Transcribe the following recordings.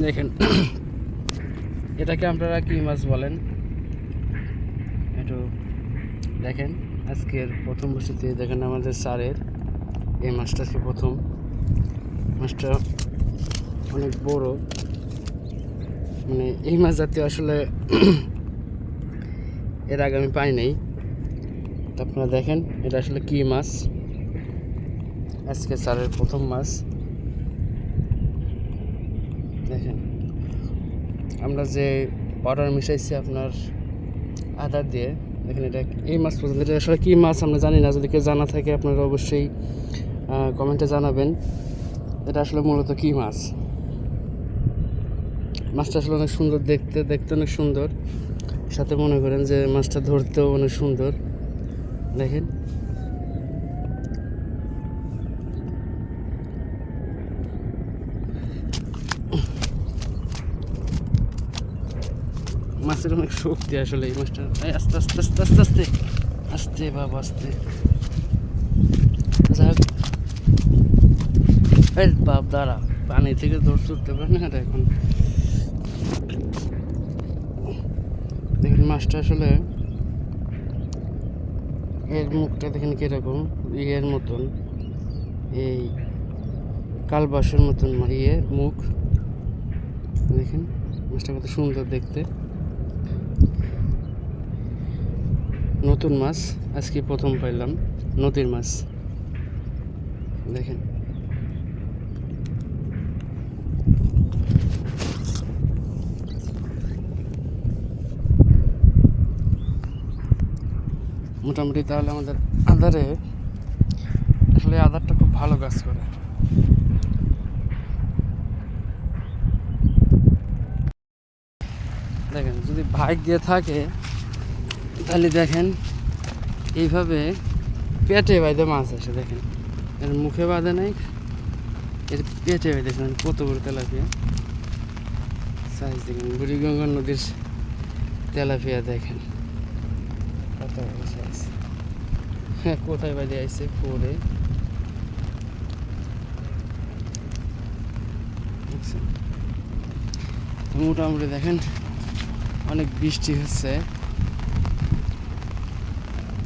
দেখেন। এটাকে আপনারা কি মাছ বলেন? একটু দেখেন। আজকের প্রথম বসেতে দেখেন আমাদের স্যারের এই মাছটা আজকে প্রথম। মাছটা অনেক বড়। মানে এই মাছ জাতীয় আসলে এর আগে আমি পাই নাই। আপনারা দেখেন, এটা আসলে কি মাছ? আজকে স্যারের প্রথম মাছ। দেখেন। আমরা যে পাউডার মিশাইছি আপনার আদা দিয়ে, দেখেন এটা এই মাছ পর্যন্ত, এটা আসলে কী মাছ আমরা জানি না, যদি কেউ জানা থাকে আপনারা অবশ্যই কমেন্টে জানাবেন। এটা আসলে মূলত কী মাছ? মাছটা আসলে অনেক সুন্দর দেখতে দেখতে অনেক সুন্দর। সাথে মনে করেন যে মাছটা ধরতেও অনেক সুন্দর। দেখেন মাছের অনেক শক্তি আসলে এই মাছটা। আস্তে আস্তে আস্তে আস্তে আস্তে। আস্তে বাবা, আস্তে। এই বাপ, দাঁড়া। পানি থেকে দৌড় ছুটতে পারে না এখন। দেখেন, মাছটা আসলে এর মুখটা দেখেন কীরকম? ইয়ের মতন। এই কালবাসের মতন ইয়ে মুখ। দেখেন, মাছটা কত সুন্দর দেখতে। নতুন মাছ, আজকে প্রথম পাইলাম। নদীর মাছ। দেখেন। মোটামুটি তাহলে আমাদের আদারে, আসলে আদারটা খুব ভালো কাজ করে দেখেন যদি ভাইক দিয়ে থাকে, তাহলে দেখেন এইভাবে পেটে বাইদে মাছ আসে দেখেন। এর মুখে বাঁধে নাই, এর পেটে বাইদে দেখেন কত বড় তেলাপিয়া। সাইজ দেখেন, বুড়িগঙ্গা নদীর তেলাপিয়া দেখেন। কত বড় সাইজ হ্যাঁ কোথায় বাইদে আইছে? পরে মোটামুটি দেখেন অনেক বৃষ্টি হচ্ছে।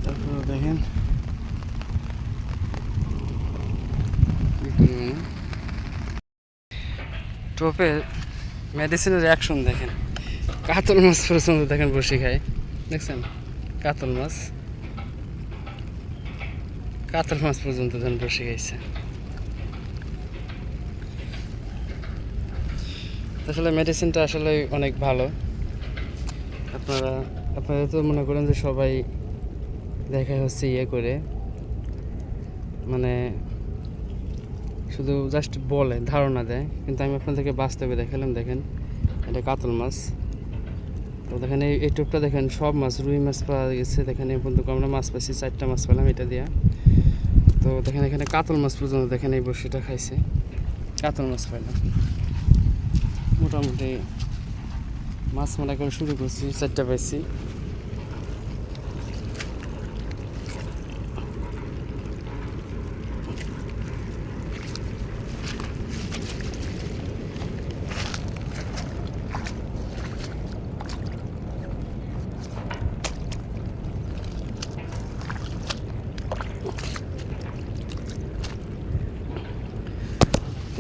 তারপরে দেখেন। টোপে মেডিসিনের অ্যাকশন দেখেন। কাতল মাছ পর্যন্ত দেখেন বসে খায়। দেখছেন? কাতল মাছ। কাতল মাছ পর্যন্ত দেখেন বসে খাইছে। আসলে মেডিসিনটা আসলে অনেক ভালো। আপনারা আপনারা তো মনে করেন যে সবাই দেখা হচ্ছে ইয়ে করে। মানে শুধু জাস্ট বলে, ধারণা দেয়। কিন্তু আমি আপনাদেরকে বাস্তবে দেখালাম, দেখেন, এটা কাতল মাছ। তো দেখেন, এই এই টুকটা দেখেন, সব মাছ, রুই মাছ পাওয়া গেছে। দেখেন, এই পর্যন্ত আমরা মাছ পাইছি, চারটা মাছ পেলাম এটা দিয়া। তো দেখেন, এখানে কাতল মাছ পর্যন্ত দেখেন, এই বড়শিটা খাইছে। কাতল মাছ পাইলাম। মোটামুটি মাছ মারা করে শুরু করছি, চারটা পাইছি।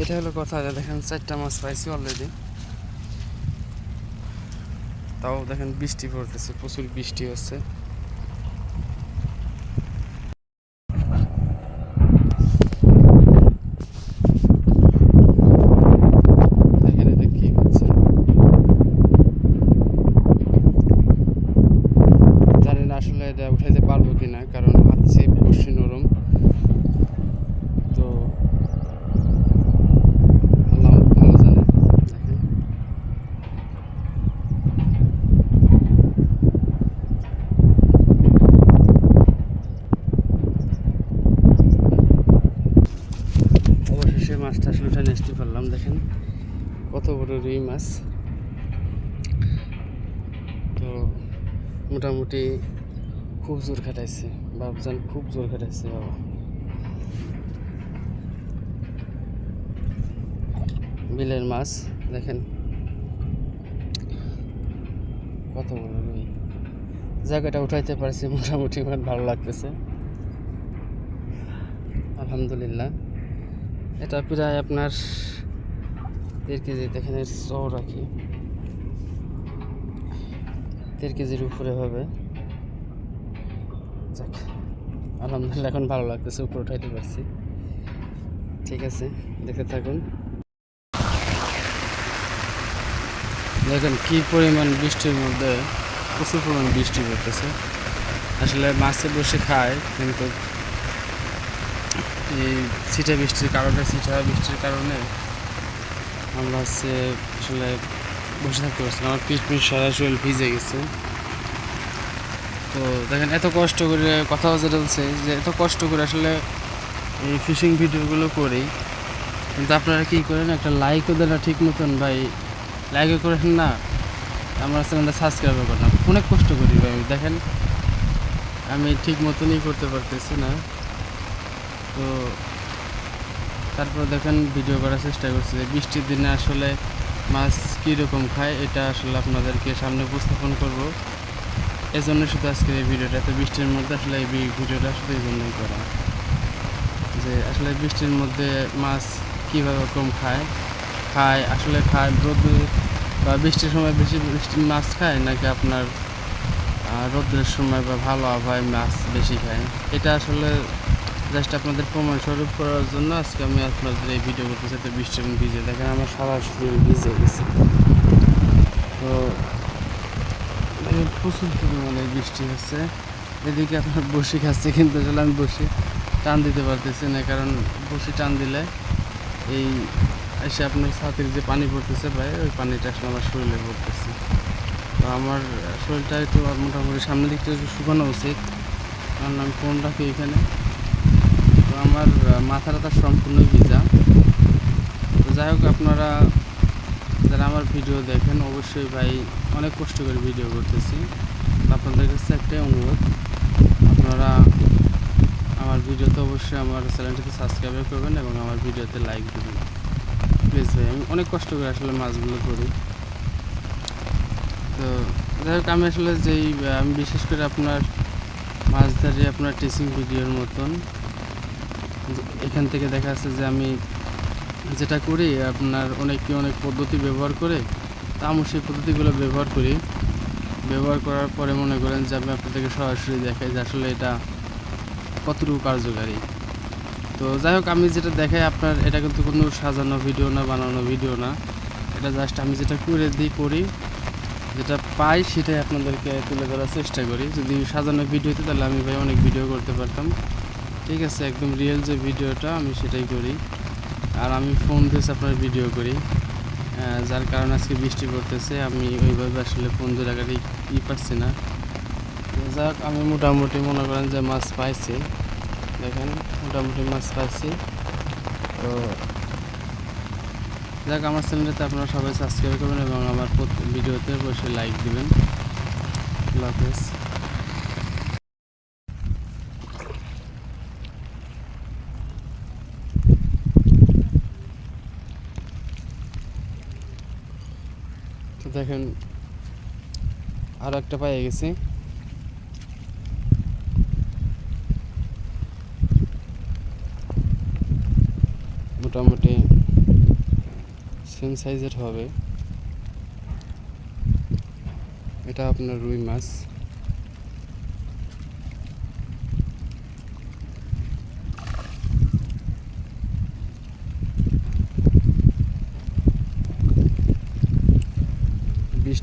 এটা হলো কথা দেখেন চারটা মাছ পাইছি অলরেডি তাও দেখেন বৃষ্টি পড়তেছে প্রচুর বৃষ্টি হচ্ছে। উঠে খুব জোর খাটাইছে, বাপজান খুব জোর খাটাইছে বাবা। বিলের মাছ, দেখেন। কত বড় জায়গাটা উঠাইতে পারছি, মোটামুটি আমার ভালো লাগতেছে। আলহামদুলিল্লাহ। এটা প্রায় আপনার দেড় কেজি, দেখেন চৌ রাখি দেড় কেজির উপরে হবে। যাক, আলহামদুলিল্লাহ এখন ভালো লাগতেছে, উপরে উঠাইতে পারছি। ঠিক আছে, দেখে থাকুন। দেখেন কি পরিমাণ বৃষ্টির মধ্যে, প্রচুর পরিমাণ বৃষ্টি পড়তেছে। আসলে মাছে বসে খায়, কিন্তু এই ছিটা বৃষ্টির কারণে, ছিটা বৃষ্টির কারণে আমরা হচ্ছে আসলে বসে থাকতে পারছি আমার পিঠ পিঠ সারা শরীর ভিজে গেছে। তো দেখেন, এত কষ্ট করে কথা যেটা বলছে যে, এত কষ্ট করে আসলে এই ফিশিং ভিডিওগুলো করি। কিন্তু আপনারা কী করেন, একটা লাইকও দেন না ঠিক মতন ভাই। লাইকও করেন না, আমার চ্যানেলটা সাবস্ক্রাইবও করেন না। অনেক কষ্ট করি ভাই, দেখেন। আমি ঠিক মতনই করতে পারতেছি না। তো তারপর দেখেন ভিডিও করার চেষ্টা করছি বৃষ্টির দিনে আসলে মাছ কীরকম খায়, এটা আসলে আপনাদেরকে সামনে উপস্থাপন করব। এজন্য শুধু আজকের এই ভিডিওটা, এত বৃষ্টির মধ্যে আসলে এই ভিডিওটা শুধু এই জন্যই করা। যে আসলে বৃষ্টির মধ্যে মাছ কীভাবে কম খায় খায়, আসলে খায়, রোদ বা বৃষ্টির সময় বেশি বৃষ্টির মাছ খায় নাকি আপনার রোদ্রের সময় বা ভালো আবহাওয়ায় মাছ বেশি খায়? এটা আসলে জাস্ট আপনাদের প্রমাণ স্বরূপ করার জন্য আজকে আমি আপনাদের এই ভিডিও করতে চাই তো মধ্যে ভিজে। দেখেন আমার সারা শরীর ভিজে গেছে। তো প্রচুর পরিমাণে বৃষ্টি হচ্ছে। এদিকে আপনার বসি খাচ্ছে কিন্তু আসলে আমি বসি টান দিতে পারতেছি না, কারণ বসি টান দিলে এই এসে আপনার ছাতির যে পানি পড়তেছে ভাই, ওই পানিটা আসলে আমার শরীরে পড়তেছে। তো আমার শরীরটা একটু মোটামুটি সামনের দিকটা একটু শুকানো উচিত। কারণ আমি ফোন রাখি এখানে। আমার মাথা মাথাটা সম্পূর্ণ ভিজা। তো যাই হোক, আপনারা যারা আমার ভিডিও দেখেন, অবশ্যই ভাই অনেক কষ্ট করে ভিডিও করতেছি। আপনাদের কাছে একটাই অনুরোধ, আপনারা আমার ভিডিওতে অবশ্যই আমার চ্যানেলটিতে সাবস্ক্রাইব করবেন এবং আমার ভিডিওতে লাইক দেবেন। প্লিজ ভাই, আমি অনেক কষ্ট করে আসলে মাছগুলো করি তো যাই হোক, আমি আসলে যেই আমি বিশেষ করে আপনার মাছ ধরে আপনার টিচিং ভিডিওর মতন। এখান থেকে দেখা যাচ্ছে যে আমি যেটা করি, আপনার অনেকে অনেক পদ্ধতি ব্যবহার করে, তা আমি সেই পদ্ধতিগুলো ব্যবহার করি। ব্যবহার করার পরে মনে করেন যে আমি আপনাদেরকে সরাসরি দেখাই যে আসলে এটা কতটুকু কার্যকারী। তো যাই হোক, আমি যেটা দেখাই আপনার, এটা কিন্তু কোনো সাজানো ভিডিও না, বানানো ভিডিও না। এটা জাস্ট আমি যেটা করে দিই করি, যেটা পাই সেটাই আপনাদেরকে তুলে ধরার চেষ্টা করি। যদি সাজানো ভিডিও হতো তাহলে আমি ভাই অনেক ভিডিও করতে পারতাম। ঠিক আছে, একদম রিয়েল যে ভিডিওটা আমি সেটাই করি। আর আমি ফোন দিয়ে আপনার ভিডিও করি। যার কারণে আজকে বৃষ্টি পড়তেছে, আমি ওইভাবে আসলে ফোন দিয়ে রাখার ই পাচ্ছি না। যাক, আমি মোটামুটি মনে করেন যে মাছ পাইছি। দেখেন, মোটামুটি মাছ পাইছি। তো যাক, আমার চ্যানেলটাতে আপনারা সবাই সাবস্ক্রাইব করবেন এবং আমার ভিডিওতে অবশ্যই লাইক দিবেন। আল্লাহ হাফেজ তো দেখেন আরও একটা পাইয়ে গেছি। মোটামুটি সেম সাইজের হবে। এটা আপনার রুই মাছ।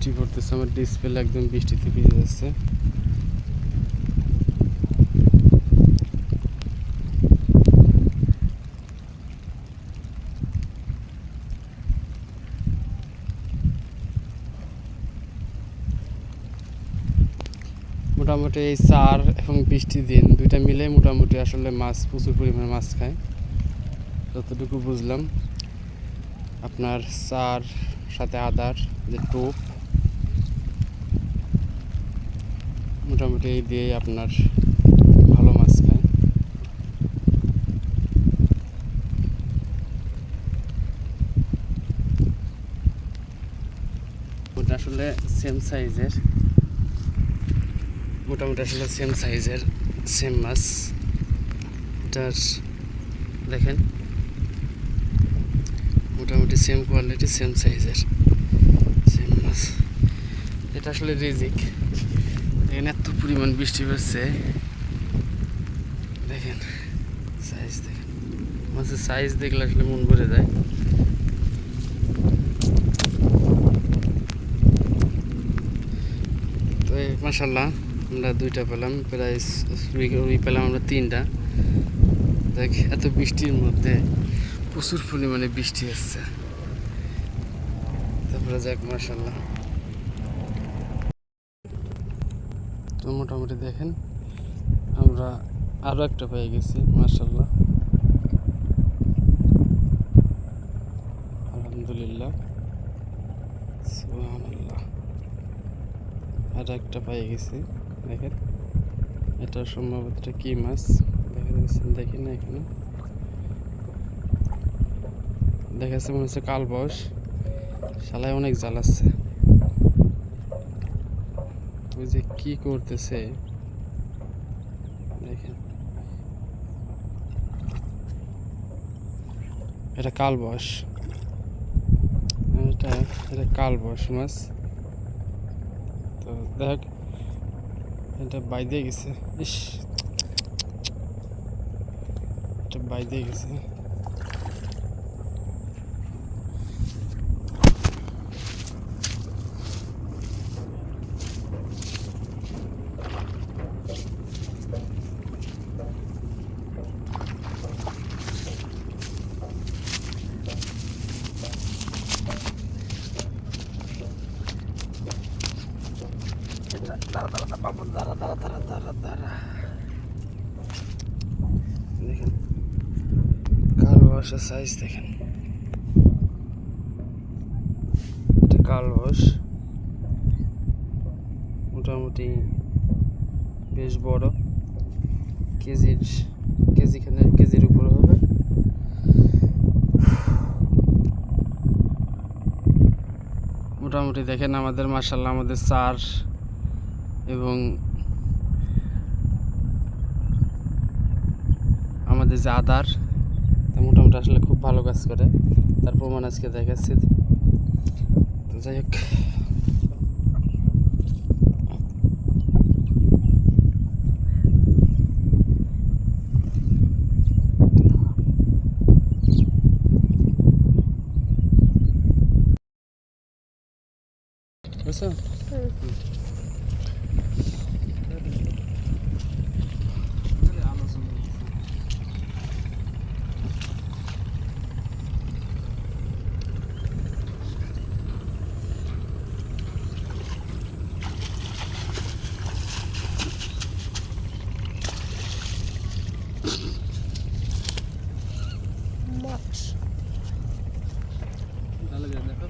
বৃষ্টি পড়তেছে, আমার ডিসপ্লে একদম বৃষ্টিতে ভিজে যাচ্ছে। মোটামুটি এই চার এবং বৃষ্টি দিন দুইটা মিলে মোটামুটি আসলে মাছ, প্রচুর পরিমাণে মাছ খায়। যতটুকু বুঝলাম, আপনার চার সাথে আদার, যে টোপ মোটামুটি এই দিয়েই আপনার ভালো মাছ খায়। ওটা আসলে সেম সাইজের মোটামুটি আসলে সেম সাইজের সেম মাছ। এটার দেখেন, মোটামুটি সেম কোয়ালিটি সেম সাইজের সেম মাছ। এটা আসলে রিজিক। এখানে এত পরিমাণ বৃষ্টি পড়ছে। দেখেন সাইজ দেখেন। মাছের সাইজ দেখলে আসলে মন ভরে যায়। তো মাসাল্লাহ আমরা দুইটা পেলাম, প্রায় রুই পেলাম আমরা তিনটা। দেখ, এত বৃষ্টির মধ্যে প্রচুর পরিমাণে বৃষ্টি আসছে তারপরে যাক মাসাল্লাহ তো মোটামুটি দেখেন, আমরা আরও একটা পেয়ে গেছি মার্শাল্লাহ আলহামদুলিল্লাহ। সুবহানাল্লাহ। আর একটা পেয়ে গেছি, দেখেন। এটা সম্ভবত এটা কি মাছ? দেখা যাচ্ছে, দেখি না এখানে। দেখা মনে হচ্ছে কালবস শালায় অনেক জ্বালাচ্ছে। ওই যে কি করতেছে? দেখেন। এটা কালবস এটা এটা কালবস মাছ। তো দেখ, এটা বাই দিয়ে গেছে। ইস। এটা বাই দিয়ে গেছে এটা দাঁড়া দাঁড়া দাঁড়া বাবু দাঁড়া দাঁড়া দাঁড়া। দেখেন কালবাসের সাইজ দেখেন। এটা কালবাস মোটামুটি বেশ বড়। কেজির কেজিখানে কেজির উপরে হবে। মোটামুটি দেখেন আমাদের মার্শাল্লাহ আমাদের চার এবং আমাদের যে আদার মোটামুটি আসলে খুব ভালো কাজ করে। তার প্রমাণ আজকে দেখাচ্ছি। তো যাই হোক। বুঝছ? মাছ দেখো